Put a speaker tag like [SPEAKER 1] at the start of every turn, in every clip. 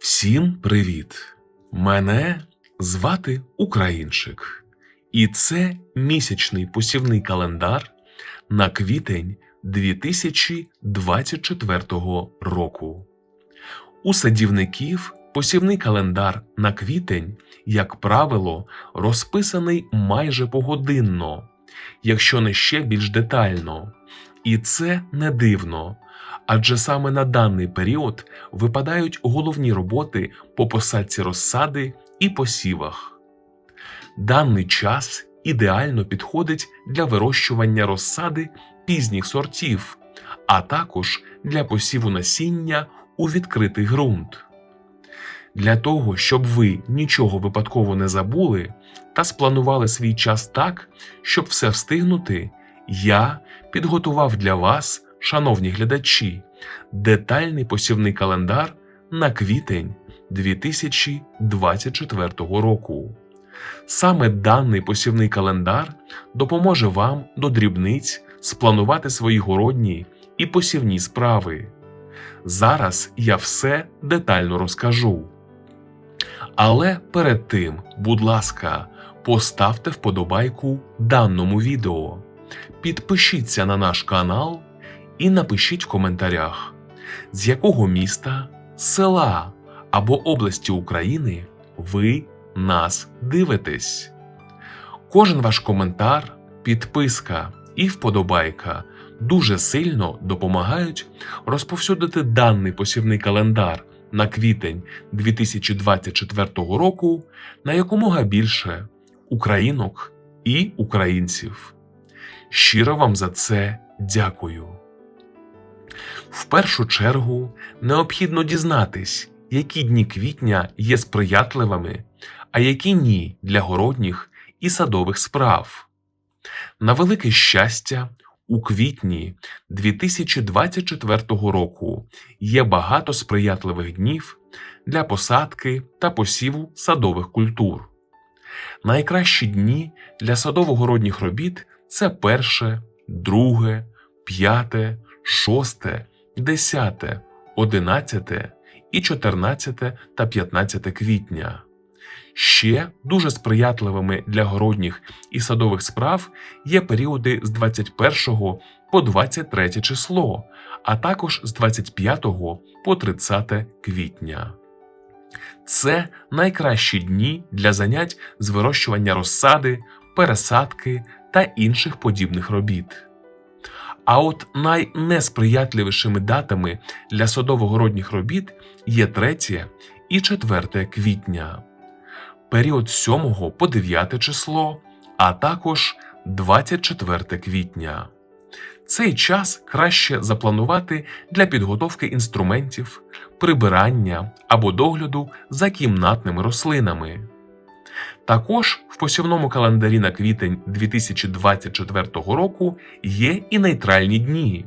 [SPEAKER 1] Всім привіт! Мене звати Українчик, і це місячний посівний календар на квітень 2024 року. У садівників посівний календар на квітень, як правило, розписаний майже погодинно, якщо не ще більш детально. І це не дивно, адже саме на даний період випадають головні роботи по посадці розсади і посівах. Даний час ідеально підходить для вирощування розсади пізніх сортів, а також для посіву насіння у відкритий ґрунт. Для того, щоб ви нічого випадково не забули та спланували свій час так, щоб все встигнути, я підготував для вас, шановні глядачі, детальний посівний календар на квітень 2024 року. Саме даний посівний календар допоможе вам до дрібниць спланувати свої городні і посівні справи. Зараз я все детально розкажу. Але перед тим, будь ласка, поставте вподобайку даному відео, підпишіться на наш канал і напишіть в коментарях, з якого міста, села або області України ви нас дивитесь. Кожен ваш коментар, підписка і вподобайка дуже сильно допомагають розповсюдити даний посівний календар на квітень 2024 року на якомога більше українок і українців. Щиро вам за це дякую. В першу чергу необхідно дізнатись, які дні квітня є сприятливими, а які ні для городніх і садових справ. На велике щастя, у квітні 2024 року є багато сприятливих днів для посадки та посіву садових культур. Найкращі дні для садово-городніх робіт це перше, друге, п'яте, шосте, десяте, одинадцяте і 14 та 15 квітня. Ще дуже сприятливими для городніх і садових справ є періоди з 21 по 23 число, а також з 25 по 30 квітня. Це найкращі дні для занять з вирощування розсади, пересадки та інших подібних робіт. А от найнесприятливішими датами для садово-городніх робіт є 3 і 4 квітня, період 7 по 9 число, а також 24 квітня. Цей час краще запланувати для підготовки інструментів, прибирання або догляду за кімнатними рослинами. Також в посівному календарі на квітень 2024 року є і нейтральні дні,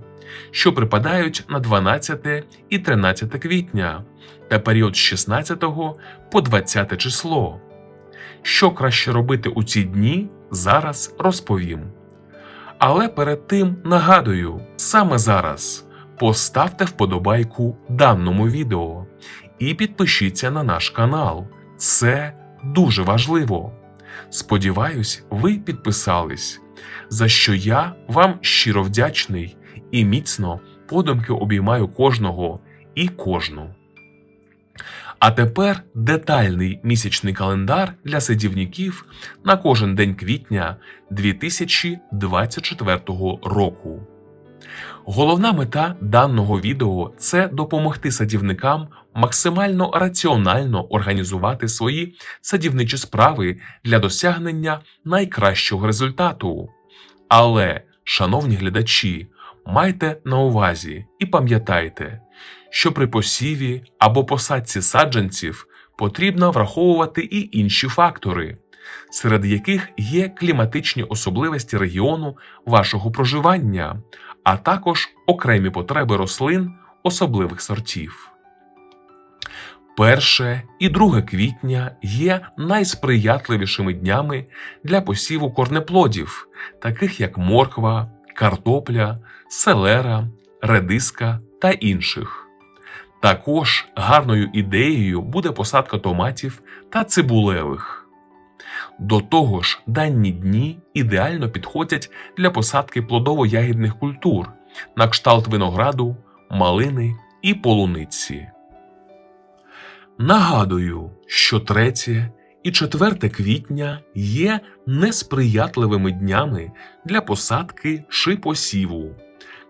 [SPEAKER 1] що припадають на 12 і 13 квітня та період з 16 по 20 число. Що краще робити у ці дні, зараз розповім. Але перед тим нагадую, саме зараз поставте вподобайку даному відео і підпишіться на наш канал. Це дуже важливо. Сподіваюсь, ви підписались, за що я вам щиро вдячний і міцно подумки обіймаю кожного і кожну. А тепер детальний місячний календар для садівників на кожен день квітня 2024 року. Головна мета даного відео це допомогти садівникам максимально раціонально організувати свої садівничі справи для досягнення найкращого результату. Але, шановні глядачі, майте на увазі і пам'ятайте, що при посіві або посадці саджанців потрібно враховувати і інші фактори, серед яких є кліматичні особливості регіону вашого проживання, а також окремі потреби рослин особливих сортів. 1 і 2 квітня є найсприятливішими днями для посіву корнеплодів, таких як морква, картопля, селера, редиска та інших. Також гарною ідеєю буде посадка томатів та цибулевих. До того ж, дані дні ідеально підходять для посадки плодово-ягідних культур на кшталт винограду, малини і полуниці. Нагадую, що 3 і 4 квітня є несприятливими днями для посадки чи посіву.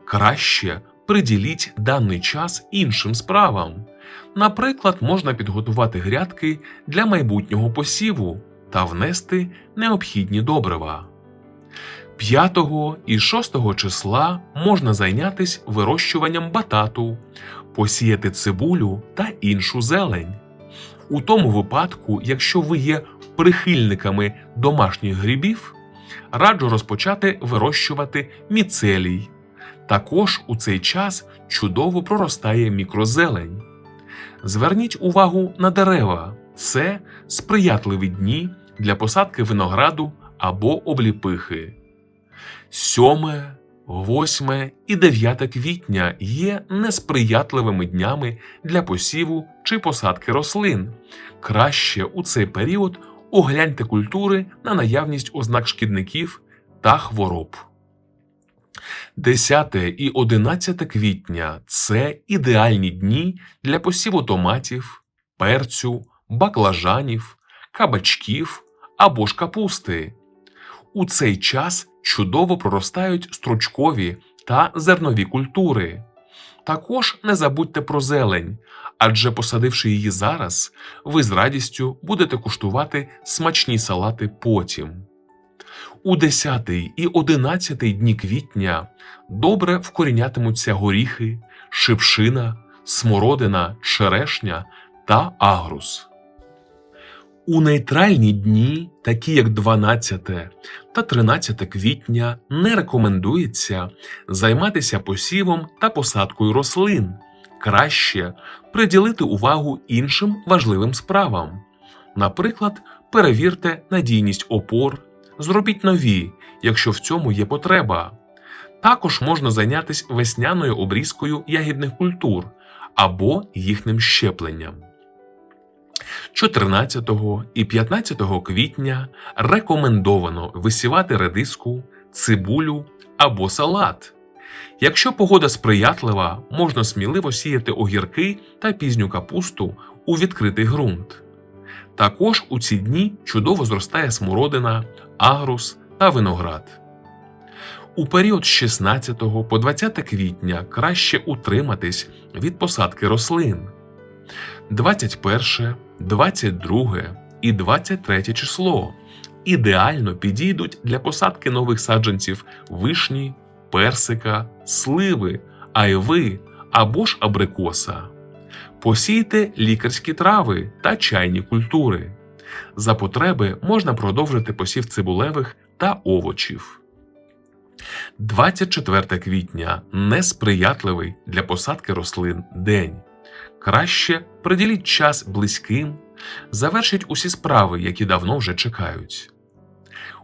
[SPEAKER 1] Краще приділіть даний час іншим справам. Наприклад, можна підготувати грядки для майбутнього посіву та внести необхідні добрива. 5 і 6 числа можна зайнятися вирощуванням батату, посіяти цибулю та іншу зелень. У тому випадку, якщо ви є прихильниками домашніх грибів, раджу розпочати вирощувати міцелій. Також у цей час чудово проростає мікрозелень. Зверніть увагу на дерева це сприятливі дні для посадки винограду або обліпихи. 7, 8 і 9 квітня є несприятливими днями для посіву чи посадки рослин. Краще у цей період огляньте культури на наявність ознак шкідників та хвороб. 10 і 11 квітня це ідеальні дні для посіву томатів, перцю, баклажанів, кабачків або ж капусти. У цей час чудово проростають стручкові та зернові культури. Також не забудьте про зелень, адже посадивши її зараз, ви з радістю будете куштувати смачні салати потім. У 10 і 11 дні квітня добре вкорінятимуться горіхи, шипшина, смородина, черешня та агрус. У нейтральні дні, такі як 12 та 13 квітня, не рекомендується займатися посівом та посадкою рослин. Краще приділити увагу іншим важливим справам. Наприклад, перевірте надійність опор, зробіть нові, якщо в цьому є потреба. Також можна зайнятися весняною обрізкою ягідних культур або їхнім щепленням. 14 і 15 квітня рекомендовано висівати редиску, цибулю або салат. Якщо погода сприятлива, можна сміливо сіяти огірки та пізню капусту у відкритий ґрунт. Також у ці дні чудово зростає смородина, агрус та виноград. У період з 16 по 20 квітня краще утриматись від посадки рослин. 21, 22 і 23 число ідеально підійдуть для посадки нових саджанців вишні, персика, сливи, айви або ж абрикоса. Посійте лікарські трави та чайні культури. За потреби можна продовжити посів цибулевих та овочів. 24 квітня несприятливий для посадки рослин день. Краще приділіть час близьким, завершіть усі справи, які давно вже чекають.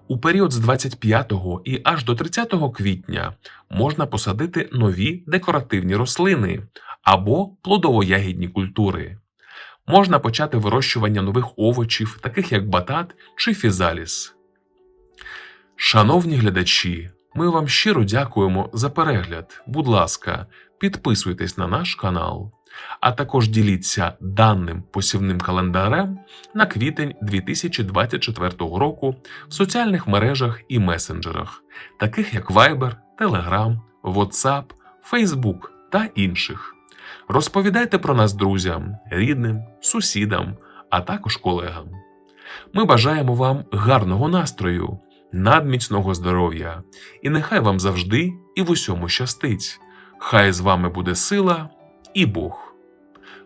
[SPEAKER 1] У період з 25 і аж до 30 квітня можна посадити нові декоративні рослини або плодово-ягідні культури. Можна почати вирощування нових овочів, таких як батат чи фізаліс. Шановні глядачі, ми вам щиро дякуємо за перегляд. Будь ласка, підписуйтесь на наш канал, а також діліться даним посівним календарем на квітень 2024 року в соціальних мережах і месенджерах, таких як Viber, Telegram, WhatsApp, Facebook та інших. Розповідайте про нас друзям, рідним, сусідам, а також колегам. Ми бажаємо вам гарного настрою, надміцного здоров'я, і нехай вам завжди і в усьому щастить. Хай з вами буде сила і Бог.